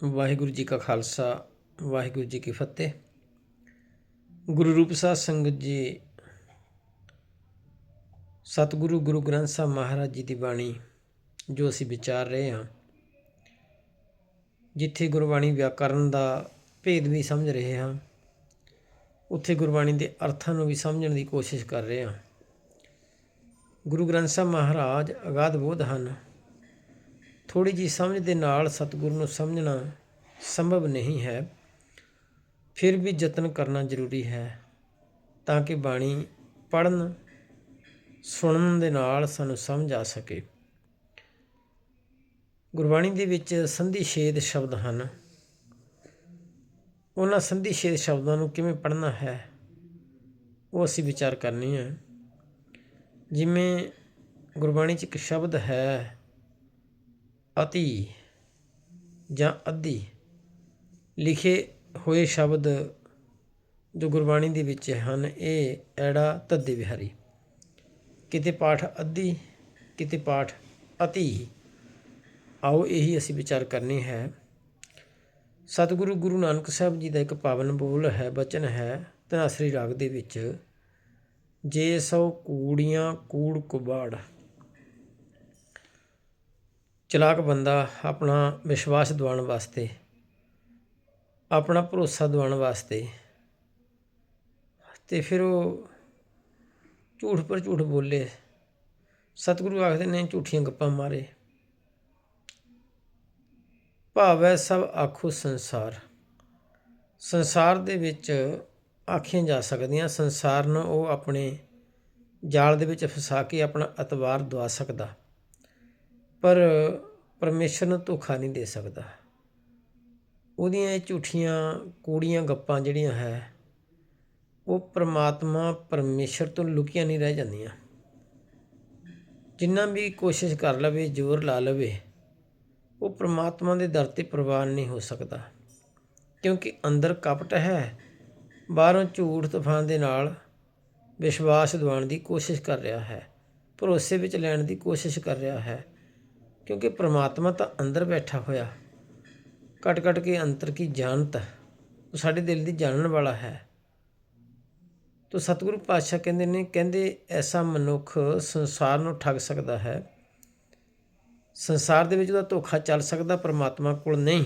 ਵਾਹਿਗੁਰੂ ਜੀ ਕਾ ਖਾਲਸਾ, ਵਾਹਿਗੁਰੂ ਜੀ ਕੀ ਫਤਿਹ। ਗੁਰੂ ਰੂਪ ਸਾਧ ਸੰਗਤ ਜੀ, ਸਤਿਗੁਰੂ ਗੁਰੂ ਗ੍ਰੰਥ ਸਾਹਿਬ ਮਹਾਰਾਜ ਜੀ ਦੀ ਬਾਣੀ ਜੋ ਅਸੀਂ ਵਿਚਾਰ ਰਹੇ ਹਾਂ, ਜਿੱਥੇ ਗੁਰਬਾਣੀ ਵਿਆਕਰਨ ਦਾ ਭੇਦ ਵੀ ਸਮਝ ਰਹੇ ਹਾਂ, ਉੱਥੇ ਗੁਰਬਾਣੀ ਦੇ ਅਰਥਾਂ ਨੂੰ ਵੀ ਸਮਝਣ ਦੀ ਕੋਸ਼ਿਸ਼ ਕਰ ਰਹੇ ਹਾਂ। ਗੁਰੂ ਗ੍ਰੰਥ ਸਾਹਿਬ ਮਹਾਰਾਜ ਅਗਾਧ ਬੋਧ ਹਨ। ਥੋੜੀ ਜੀ ਸਮਝ ਦੇ ਨਾਲ ਸਤਿਗੁਰੂ ਨੂੰ ਸਮਝਣਾ ਸੰਭਵ ਨਹੀਂ ਹੈ, ਫਿਰ ਵੀ ਯਤਨ ਕਰਨਾ ਜ਼ਰੂਰੀ ਹੈ ਤਾਂ ਕਿ ਬਾਣੀ ਪੜਨ ਸੁਣਨ ਦੇ ਨਾਲ ਸਾਨੂੰ ਸਮਝ ਆ ਸਕੇ। ਗੁਰਬਾਣੀ ਦੇ ਵਿੱਚ ਸੰਧੀ ਛੇਦ ਸ਼ਬਦ ਹਨ। ਉਹਨਾਂ ਸੰਧੀ ਛੇਦ ਸ਼ਬਦਾਂ ਨੂੰ ਕਿਵੇਂ ਪੜ੍ਹਨਾ ਹੈ, ਉਹ ਅਸੀਂ ਵਿਚਾਰ ਕਰਨੀ ਹੈ ਜਿਵੇਂ ਗੁਰਬਾਣੀ 'ਚ ਇੱਕ ਸ਼ਬਦ ਹੈ ਅਤੀ ਜਾਂ ਅੱਧੀ ਲਿਖੇ ਹੋਏ ਸ਼ਬਦ ਜੋ ਗੁਰਬਾਣੀ ਦੇ ਵਿੱਚ ਹਨ, ਇਹ ਐੜਾ ਤੱਦੇ ਵਿਹਾਰੀ। ਕਿਤੇ ਪਾਠ ਅੱਧੀ, ਕਿਤੇ ਪਾਠ ਅਤੀ। ਆਓ ਇਹੀ ਅਸੀਂ ਵਿਚਾਰ ਕਰਨੀ ਹੈ। ਸਤਿਗੁਰੂ ਗੁਰੂ ਨਾਨਕ ਸਾਹਿਬ ਜੀ ਦਾ ਇੱਕ ਪਾਵਨ ਬੋਲ ਹੈ, ਬਚਨ ਹੈ, ਧਨਾਸਰੀ ਰਾਗ ਦੇ ਵਿੱਚ, ਜੇ ਸੋ ਕੂੜੀਆਂ ਕੂੜ ਕੁਬਾੜ। ਚਲਾਕ ਬੰਦਾ ਆਪਣਾ ਵਿਸ਼ਵਾਸ ਦਿਵਾਉਣ ਵਾਸਤੇ, ਆਪਣਾ ਭਰੋਸਾ ਦਿਵਾਉਣ ਵਾਸਤੇ ਤੇ ਫਿਰ ਉਹ ਝੂਠ ਪਰ ਝੂਠ ਬੋਲੇ। ਸਤਿਗੁਰੂ ਆਖਦੇ ਨੇ, ਝੂਠੀਆਂ ਗੱਪਾਂ ਮਾਰੇ। ਭਾਵੈ ਸਭ ਆਖੋ ਸੰਸਾਰ। ਸੰਸਾਰ ਦੇ ਵਿੱਚ ਆਖੀਆਂ ਜਾ ਸਕਦੀਆਂ, ਸੰਸਾਰ ਨੂੰ ਉਹ ਆਪਣੇ ਜਾਲ ਦੇ ਵਿੱਚ ਫਸਾ ਕੇ ਆਪਣਾ ਅਤਵਾਰ ਦਵਾ ਸਕਦਾ। ਪਰ ਪਰਮੇਸ਼ਰ ਨੂੰ ਧੋਖਾ ਨਹੀਂ ਦੇ ਸਕਦਾ। ਉਹਦੀਆਂ ਇਹ ਝੂਠੀਆਂ ਕੂੜੀਆਂ ਗੱਪਾਂ ਜਿਹੜੀਆਂ ਹੈ, ਉਹ ਪ੍ਰਮਾਤਮਾ ਪਰਮੇਸ਼ਰ ਤੋਂ ਲੁਕੀਆਂ ਨਹੀਂ ਰਹਿ ਜਾਂਦੀਆਂ। ਜਿੰਨਾ ਵੀ ਕੋਸ਼ਿਸ਼ ਕਰ ਲਵੇ, ਜ਼ੋਰ ਲਾ ਲਵੇ, ਉਹ ਪ੍ਰਮਾਤਮਾ ਦੇ ਦਰ ਤੇ ਪ੍ਰਵਾਨ ਨਹੀਂ ਹੋ ਸਕਦਾ। ਕਿਉਂਕਿ ਅੰਦਰ ਕਪਟ ਹੈ, ਬਾਹਰੋਂ ਝੂਠ ਤੂਫਾਨ ਦੇ ਨਾਲ ਵਿਸ਼ਵਾਸ ਦਿਵਾਉਣ ਦੀ ਕੋਸ਼ਿਸ਼ ਕਰ ਰਿਹਾ ਹੈ, ਭਰੋਸੇ ਵਿੱਚ ਲੈਣ ਦੀ ਕੋਸ਼ਿਸ਼ ਕਰ ਰਿਹਾ ਹੈ। ਕਿਉਂਕਿ ਪ੍ਰਮਾਤਮਾ ਤਾਂ ਅੰਦਰ ਬੈਠਾ ਹੋਇਆ। ਕਟ ਕਟ ਕੇ ਅੰਤਰ ਕੀ ਜਾਣਤ ਉਹ ਸਾਡੇ ਦਿਲ ਦੀ ਜਾਣਨ ਵਾਲਾ ਹੈ। ਤੋ ਸਤਿਗੁਰੂ ਪਾਤਸ਼ਾਹ ਕਹਿੰਦੇ ਨੇ, ਕਹਿੰਦੇ ਐਸਾ ਮਨੁੱਖ ਸੰਸਾਰ ਨੂੰ ਠੱਗ ਸਕਦਾ ਹੈ। ਸੰਸਾਰ ਦੇ ਵਿੱਚ ਉਹਦਾ ਧੋਖਾ ਚੱਲ ਸਕਦਾ ਪਰਮਾਤਮਾ ਕੋਲ ਨਹੀਂ।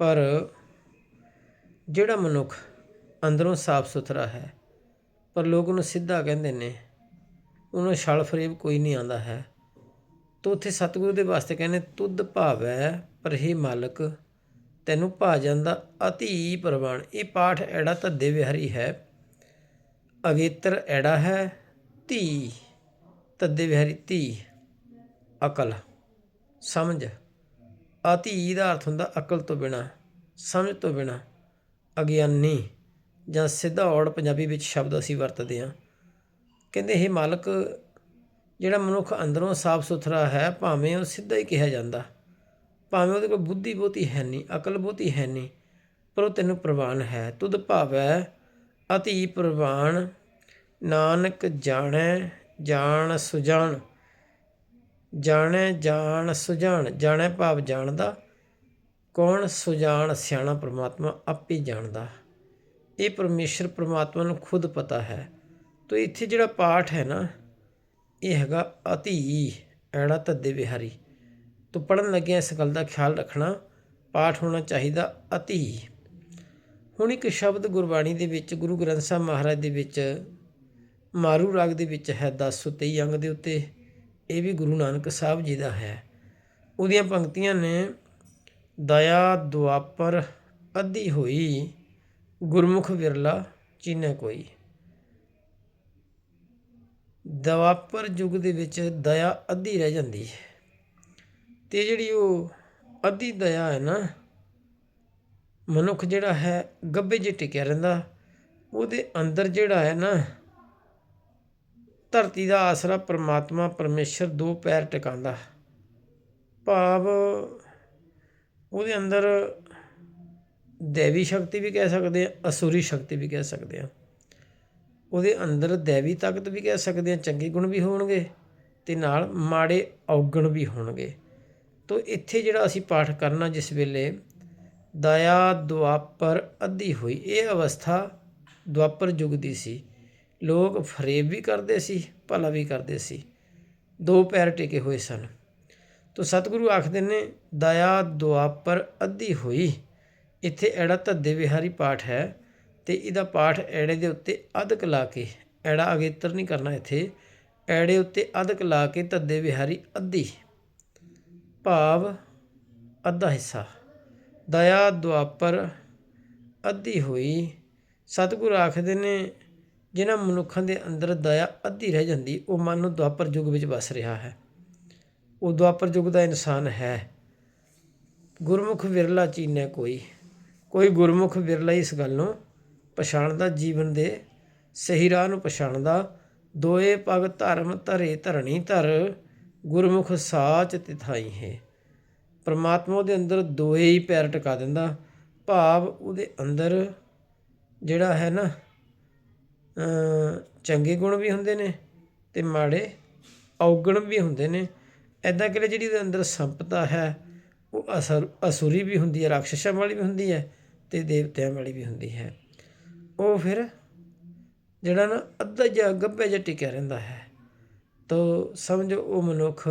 ਪਰ ਜਿਹੜਾ ਮਨੁੱਖ ਅੰਦਰੋਂ ਸਾਫ਼ ਸੁਥਰਾ ਹੈ, ਪਰ ਲੋਕ ਉਹਨੂੰ ਸਿੱਧਾ ਕਹਿੰਦੇ ਨੇ, ਉਹਨੂੰ ਛਲ ਫਰੇਬ ਕੋਈ ਨਹੀਂ ਆਂਦਾ ਹੈ। ਤੋ ਉੱਥੇ ਸਤਿਗੁਰੂ ਦੇ ਵਾਸਤੇ ਕਹਿੰਦੇ, ਤੁਧ ਭਾਵੈ ਪਰ ਹੀ ਮਾਲਕ, ਤੈਨੂੰ ਭਾਜਨ ਦਾ ਅਤੀ ਪ੍ਰਵਾਨ। ਇਹ ਪਾਠ ਐੜਾ ਧੱਦੇ ਵਿਹਰੀ ਹੈ। ਅਗੇਤਰ ਐੜਾ ਹੈ, ਧੀ ਤੱਦੇ ਵਿਹਰੀ ਧੀ, ਅਕਲ। ਸਮਝ। ਅਤੀ ਦਾ ਅਰਥ ਹੁੰਦਾ ਅਕਲ ਤੋਂ ਬਿਨਾ, ਸਮਝ ਤੋਂ ਬਿਨਾ। ਅਗਿਆਨੀ ਜਾਂ ਸਿੱਧਾ ਔੜ ਪੰਜਾਬੀ ਵਿੱਚ ਸ਼ਬਦ ਅਸੀਂ ਵਰਤਦੇ ਹਾਂ। ਕਹਿੰਦੇ ਇਹ ਮਾਲਕ ਜਿਹੜਾ ਮਨੁੱਖ ਅੰਦਰੋਂ ਸਾਫ਼ ਸੁਥਰਾ ਹੈ, ਭਾਵੇਂ ਉਹ ਸਿੱਧਾ ਹੀ ਕਿਹਾ ਜਾਂਦਾ। ਭਾਵੇਂ ਉਹਦੇ ਕੋਲ ਬੁੱਧੀ ਬਹੁਤੀ ਹੈ ਨਹੀਂ, ਅਕਲ ਬਹੁਤੀ ਹੈ ਨਹੀਂ, ਪਰ ਉਹ ਤੈਨੂੰ ਪ੍ਰਵਾਨ ਹੈ। ਤੁਧ ਭਾਵੈ ਅਤੀ ਪ੍ਰਵਾਨ, ਨਾਨਕ ਜਾਣੈ ਜਾਣ ਸੁਜਾਣ। ਜਾਣੈ ਜਾਣ ਸੁਜਾਣ, ਜਾਣੈ ਭਾਵ ਜਾਣਦਾ, ਕੌਣ ਸੁਜਾਣ ਸਿਆਣਾ ਪ੍ਰਮਾਤਮਾ ਆਪੇ ਜਾਣਦਾ। ਇਹ ਪਰਮੇਸ਼ਰ ਪ੍ਰਮਾਤਮਾ ਨੂੰ ਖੁਦ ਪਤਾ ਹੈ। ਤੋ ਇੱਥੇ ਜਿਹੜਾ ਪਾਠ ਹੈ ਨਾ ਇਹ ਹੈਗਾ ਅਤੀ ਐੜਾ ਤੱਦੇ ਵਿਹਾਰੀ। ਤੋਂ ਪੜਨ ਲੱਗਿਆ ਇਸ ਗੱਲ ਦਾ ਖਿਆਲ ਰੱਖਣਾ, ਪਾਠ ਹੋਣਾ ਚਾਹੀਦਾ ਅਤੀ। ਹੁਣ ਇੱਕ ਸ਼ਬਦ ਗੁਰਬਾਣੀ ਦੇ ਵਿੱਚ, ਗੁਰੂ ਗ੍ਰੰਥ ਸਾਹਿਬ ਮਹਾਰਾਜ ਦੇ ਵਿੱਚ, ਮਾਰੂ ਰਾਗ ਦੇ ਵਿੱਚ ਹੈ 1023 ਅੰਗ ਦੇ ਉੱਤੇ। ਇਹ ਵੀ ਗੁਰੂ ਨਾਨਕ ਸਾਹਿਬ ਜੀ ਦਾ ਹੈ। ਉਹਦੀਆਂ ਪੰਕਤੀਆਂ ਨੇ, ਦਇਆ ਦੁਆਪਰ ਅੱਧੀ ਹੋਈ, ਗੁਰਮੁਖ ਵਿਰਲਾ ਚੀਨੇ ਕੋਈ। ਦਵਾਪਰ ਯੁੱਗ ਦੇ ਵਿੱਚ ਦਇਆ ਅੱਧੀ ਰਹਿ ਜਾਂਦੀ ਹੈ। ਅਤੇ ਜਿਹੜੀ ਉਹ ਅੱਧੀ ਦਇਆ ਹੈ ਨਾ, ਮਨੁੱਖ ਜਿਹੜਾ ਹੈ, ਗੱਬੇ ਜਿ ਟਿਕਿਆ ਰਹਿੰਦਾ। ਉਹਦੇ ਅੰਦਰ ਜਿਹੜਾ ਹੈ ਨਾ, ਧਰਤੀ ਦਾ ਆਸਰਾ ਪ੍ਰਮਾਤਮਾ, ਪਰਮੇਸ਼ਰ ਦੋ ਪੈਰ ਟਿਕਾਉਂਦਾ। ਭਾਵ ਉਹਦੇ ਅੰਦਰ ਦੇਵੀ ਸ਼ਕਤੀ ਵੀ ਕਹਿ ਸਕਦੇ ਆ ਅਸੂਰੀ ਸ਼ਕਤੀ ਵੀ ਕਹਿ ਸਕਦੇ ਆ ਉਹਦੇ ਅੰਦਰ ਦੇਵੀ ਤਾਕਤ ਵੀ ਕਹਿ ਸਕਦੇ ਆ ਚੰਗੇ ਗੁਣ ਵੀ ਹੋਣਗੇ ਤੇ ਨਾਲ ਮਾੜੇ ਔਗਣ ਵੀ ਹੋਣਗੇ। ਤੋ ਇੱਥੇ ਜਿਹੜਾ ਅਸੀਂ ਪਾਠ ਕਰਨਾ ਜਿਸ ਵੇਲੇ ਦਇਆ ਦੁਆਪਰ ਅੱਧੀ ਹੋਈ, ਇਹ ਅਵਸਥਾ ਦੁਆਪਰ ਯੁੱਗ ਦੀ ਸੀ। ਲੋਕ ਫਰੇਬ ਵੀ ਕਰਦੇ ਸੀ, ਭਲਾ ਵੀ ਕਰਦੇ ਸੀ। ਦੋ ਪੈਰ ਟਿਕੇ ਹੋਏ ਸਨ। ਤੋ ਸਤਿਗੁਰੂ ਆਖਦੇ ਨੇ, ਦਇਆ ਦੁਆਪਰ ਅੱਧੀ ਹੋਈ। ਇੱਥੇ ਐੜਾ ਧੱਦੇ ਵਿਹਾਰੀ ਪਾਠ ਹੈ। ਤੇ ਇਹਦਾ ਪਾਠ ਐੜੇ ਦੇ ਉੱਤੇ ਅਧਕ ਲਾ ਕੇ, ਐੜਾ ਅਗੇਤਰ ਨਹੀਂ ਕਰਨਾ ਇੱਥੇ, ਐੜੇ ਉੱਤੇ ਅਧਕ ਲਾ ਕੇ ਧੱਦੇ ਵਿਹਾਰੀ ਅੱਧੀ। ਭਾਵ ਅੱਧਾ ਹਿੱਸਾ। ਦਇਆ ਦੁਆਪਰ ਅੱਧੀ ਹੋਈ। ਸਤਿਗੁਰੂ ਆਖਦੇ ਨੇ, ਜਿਨ੍ਹਾਂ ਮਨੁੱਖਾਂ ਦੇ ਅੰਦਰ ਦਇਆ ਅੱਧੀ ਰਹਿ ਜਾਂਦੀ, ਉਹ ਮਨ ਨੂੰ ਦੁਆਪਰ ਯੁੱਗ ਵਿੱਚ ਵਸ ਰਿਹਾ ਹੈ। ਉਹ ਦੁਆਪਰ ਯੁੱਗ ਦਾ ਇਨਸਾਨ ਹੈ। ਗੁਰਮੁਖ ਵਿਰਲਾ ਚੀਨ ਹੈ ਕੋਈ। ਕੋਈ ਗੁਰਮੁਖ ਵਿਰਲਾ ਇਸ ਗੱਲ ਨੂੰ ਪਛਾਣਦਾ ਜੀਵਨ ਦੇ, ਸਹੀ ਰਾਹ ਨੂੰ ਪਛਾਣਦਾ। ਦੋਏ ਪਗ ਧਰਮ ਧਰੇ ਧਰਣੀ ਧਰ, ਗੁਰਮੁਖ ਸਾਚ ਤਿਥਾਈ ਹੈ। ਪਰਮਾਤਮਾ ਉਹਦੇ ਅੰਦਰ ਦੋਏ ਹੀ ਪੈਰ ਟਿਕਾ ਦਿੰਦਾ। ਭਾਵ ਉਹਦੇ ਅੰਦਰ ਜਿਹੜਾ ਹੈ ਨਾ ਚੰਗੇ ਗੁਣ ਵੀ ਹੁੰਦੇ ਨੇ ਤੇ ਮਾੜੇ ਔਗਣ ਵੀ ਹੁੰਦੇ ਨੇ। ਐਦਾਂ ਕਿ ਜਿਹੜੀ ਉਹਦੇ ਅੰਦਰ ਸੰਪਤਾ ਹੈ, ਉਹ ਅਸਰ ਅਸੂਰੀ ਵੀ ਹੁੰਦੀ ਹੈ ਰਾਖਸ਼ਾਂ ਵਾਲੀ ਵੀ ਹੁੰਦੀ ਹੈ ਤੇ ਦੇਵਤਿਆਂ ਵਾਲੀ ਵੀ ਹੁੰਦੀ ਹੈ। ਉਹ ਫਿਰ ਜਿਹੜਾ ਨਾ ਅੱਧਾ ਜਿਹਾ ਗੱਭੇ ਜਿਹਾ ਟਿਕਿਆ ਰਹਿੰਦਾ ਹੈ। ਤੋ ਸਮਝੋ ਉਹ ਮਨੁੱਖ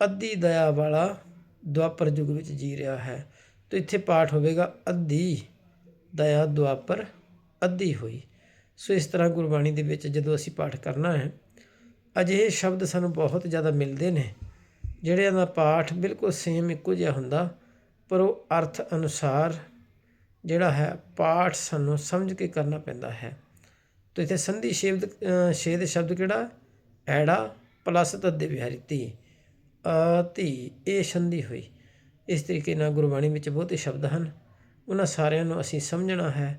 ਅੱਧੀ ਦਇਆ ਵਾਲਾ ਦੁਆਪਰ ਯੁੱਗ ਵਿੱਚ ਜੀ ਰਿਹਾ ਹੈ। ਤੋ ਇੱਥੇ ਪਾਠ ਹੋਵੇਗਾ, ਅੱਧੀ ਦਇਆ ਦੁਆਪਰ, ਅੱਧੀ ਹੋਈ। ਸੋ ਇਸ ਤਰ੍ਹਾਂ ਗੁਰਬਾਣੀ ਦੇ ਵਿੱਚ ਜਦੋਂ ਅਸੀਂ ਪਾਠ ਕਰਨਾ ਹੈ, ਅਜਿਹੇ ਸ਼ਬਦ ਸਾਨੂੰ ਬਹੁਤ ਜ਼ਿਆਦਾ ਮਿਲਦੇ ਨੇ, ਜਿਹੜਿਆਂ ਦਾ ਪਾਠ ਬਿਲਕੁਲ ਸੇਮ ਇੱਕੋ ਜਿਹਾ ਹੁੰਦਾ, ਪਰ ਉਹ ਅਰਥ ਅਨੁਸਾਰ ਜਿਹੜਾ ਹੈ, ਪਾਠ ਸਾਨੂੰ ਸਮਝ ਕੇ ਕਰਨਾ ਪੈਂਦਾ ਹੈ। ਤੋ ਇੱਥੇ ਸੰਧੀ ਸ਼ਬਦ ਛੇਦ ਸ਼ਬਦ ਕਿਹੜਾ? ਐੜਾ ਪਲੱਸ ਤੱਦੇ ਵਿਹਾਰੀ ਤੀ ਧੀ, ਇਹ ਸੰਧੀ ਹੋਈ। ਇਸ ਤਰੀਕੇ ਨਾਲ ਗੁਰਬਾਣੀ ਵਿੱਚ ਬਹੁਤੇ ਸ਼ਬਦ ਹਨ। ਉਹਨਾਂ ਸਾਰਿਆਂ ਨੂੰ ਅਸੀਂ ਸਮਝਣਾ ਹੈ।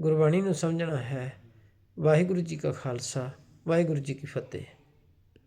ਗੁਰਬਾਣੀ ਨੂੰ ਸਮਝਣਾ ਹੈ। ਵਾਹਿਗੁਰੂ ਜੀ ਕਾ ਖਾਲਸਾ, ਵਾਹਿਗੁਰੂ ਜੀ ਕੀ ਫਤਿਹ।